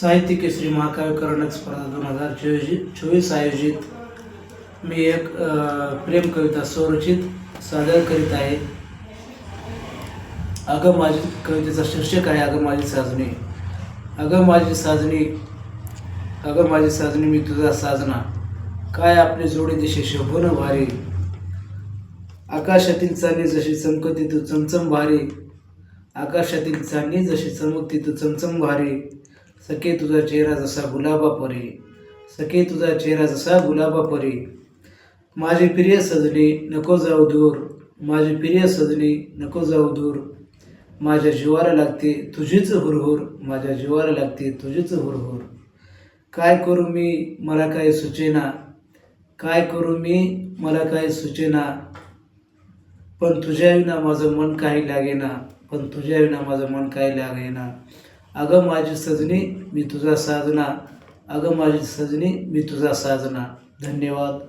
साहित्य केसरी महाकाव्य कर्णक स्पर्धा दोन हजार चोवीस चोवीस आयोजित. मी एक प्रेम कविता स्वरचित सादर करीत आहे. अगं माझी कवितेचा शीर्षक आहे अगं माझी साजणी. अगं माझी साजणी अगं माझी साजणी मी तुझा साजना. काय आपली जोडी दिशे शोभन भारी. आकाशातील चांदणी जशी चमकती तू चमचम भारी. आकाशातील चांदणी जशी चमकती तू चमचम भारी. सखे तुझा चेहरा जसा गुलाबा परी सखे तुझा चेहरा जसा गुलाबा परी माझी प्रिय सजनी नको जाऊ दूर. माझी प्रिय सजनी नको जाऊ दूर. माझ्या जीवाला लागते तुझीच हुरहुर. माझ्या जीवाला लागते तुझीच हुरहुर. काय करू मी? मला काय सुचेना. काय करू मी? मला काय सुचेना. पण तुझ्या विना माझं मन काही लागेना. पण तुझ्या विना माझं मन काही लागेना. अगं माझी सजनी मी तुझा साजना. अगं माझी सजनी मी तुझा साजना. धन्यवाद.